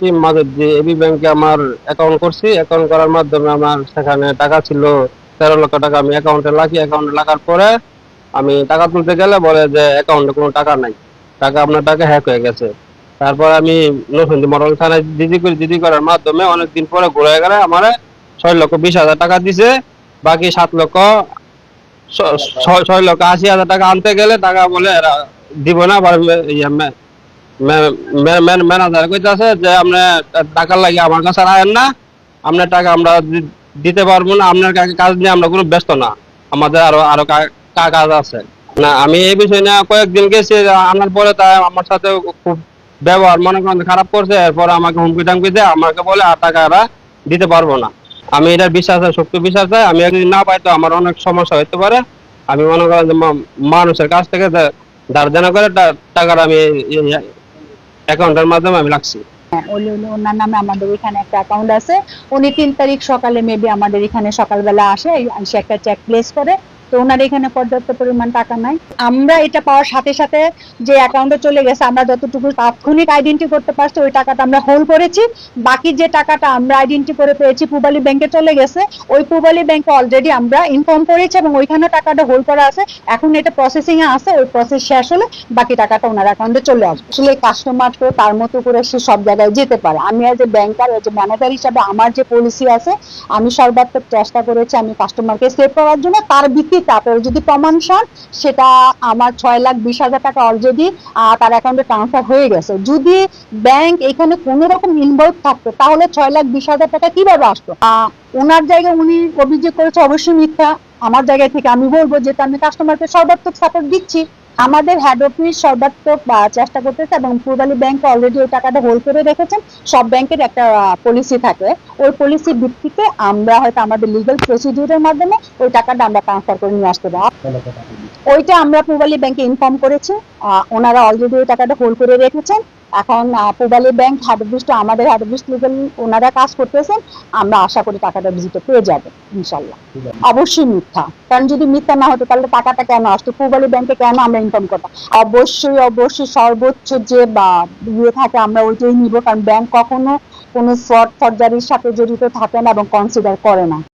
Team মাঝে AB ব্যাংকে আমার অ্যাকাউন্ট করছি। অ্যাকাউন্ট করার মাধ্যমে আমার সেখানে টাকা ছিল তেরো লক্ষ টাকা। আমি অ্যাকাউন্টে রাখি অ্যাকাউন্টে রাখার পরে আমি টাকা তুলতে গেলে বলে যে অ্যাকাউন্টে কোনো টাকা নাই। টাকা আপনার টাকা হ্যাক হয়ে গেছে। তারপর আমি মডেল থানায় দিদি করি। দিদি করার মাধ্যমে অনেকদিন পরে ঘুরে গেলে আমার ছয় লক্ষ বিশ হাজার টাকা দিছে। বাকি সাত লক্ষ ছয় লক্ষ আশি হাজার টাকা আনতে গেলে টাকা বলে দিব না। ম্যানেজার কইতাছে যে, আপনি টাকা লাগে আমার কাছে আয়েন না। আপনার টাকা আমরা দিতে পারব না। আপনার কাজ নিয়ে আমরা কোনো ব্যস্ত না। আমাদের আরও আরও কাজ আছে। না, আমি এই বিষয় নিয়ে কয়েকদিন গেছি, আনার পরে তাই আমার সাথে খুব ব্যবহার মনে করেন খারাপ করছে। এরপর আমাকে হুমকি টামকি দেয় আমাকে বলে, আর টাকা এরা দিতে পারব না। আমি এটার বিশ্বাস আছে শক্তি বিশ্বাস আছে আমি একদিন না পাই তো আমার অনেক সমস্যা হতে পারে। আমি মনে করেন মানুষের কাছ থেকে ধার দেনা করে টাকাটা আমি অ্যাকাউন্টের মাধ্যমে আমি রাখছি হ্যাঁ, উনি ওনার নামে আমাদের এখানে একটা অ্যাকাউন্ট আছে। উনি তিন তারিখ সকালে মেবি আমাদের এখানে সকালবেলা আসে একটা চেক প্লেস করে। তো ওনার এখানে পর্যাপ্ত পরিমাণ টাকা নাই। আমরা এটা পাওয়ার সাথে সাথে যে অ্যাকাউন্টে চলে গেছে, আমরা যতটুকু তাৎক্ষণিক আইডেন্টি করতে পারছি, ওই টাকাটা আমরা হোল্ড করেছি। বাকি যে টাকাটা আমরা আইডেন্টি করে পেয়েছি, পুবালি ব্যাংকে চলে গেছে, ওই পুবালি ব্যাংকে অলরেডি আমরা ইনফর্ম করেছি এবং ওইখানে টাকাটা হোল্ড করা আছে। এখন এটা প্রসেসিং এ আছে, ওই প্রসেস শেষ হলে বাকি টাকাটা ওনার অ্যাকাউন্টে চলে আসবে। আসলে কাস্টমার তো তার মতো করে সে সব জায়গায় যেতে পারে। আমি as a banker as a manager হিসাবে আমার যে পলিসি আছে, আমি সর্বাত্মক চেষ্টা করেছি আমি কাস্টমারকে সেভ করার জন্য। তার ভিত্তিতে আপনার যদি প্রমাণ সেটা আমার ছয় লাখ বিশ হাজার টাকা অলরেডি তার অ্যাকাউন্টে ট্রান্সফার হয়ে গেছে। যদি ব্যাংক এখানে কোনো রকম ইনভলভ থাকতো, তাহলে ছয় লাখ বিশ হাজার টাকা কীভাবে আসতো? ওনার জায়গায় উনি অভিযোগ করেছে, অবশ্যই মিথ্যা। আমার জায়গায় থেকে আমি বলব যে, আমি কাস্টমারকে সর্বাত্মক সাপোর্ট দিচ্ছি। আমাদের হেড অফিস সর্বাত্মক চেষ্টা করতেছে এবং পূর্বালী ব্যাংক অলরেডি ওই টাকাটা হোল্ড করে রেখেছেন। সব ব্যাংকের একটা পলিসি থাকে। ওই পলিসির ভিত্তিতে আমরা হয়তো আমাদের লিগাল প্রসিডিউরের মাধ্যমে ওই টাকাটা আমরা ট্রান্সফার করে নিয়ে আসতে পারি ওইটা আমরা পূর্বালী ব্যাংকে ইনফর্ম করেছি। ওনারা অলরেডি ওই টাকাটা হোল্ড করে রেখেছেন। এখন পূবালী ব্যাংক অফিস আমাদের অফিস লিগ্যাল ওনারা কাজ করতেছেন, আমরা আশা করি টাকাটা ভিজিটে পেয়ে যাবে, ইনশাল্লাহ। অবশ্যই মিথ্যা, কারণ যদি মিথ্যা না হতো, তাহলে টাকাটা কেন আসতো? পূবালী ব্যাংকে কেন আমরা ইনকাম করতাম? অবশ্যই অবশ্যই সর্বোচ্চ যে, বা ইয়ে থাকে, আমরা ওইটাই নিব, কারণ ব্যাংক কখনো কোনো ফ্রড ফর্জারির সাথে জড়িত থাকে না এবং কনসিডার করে না।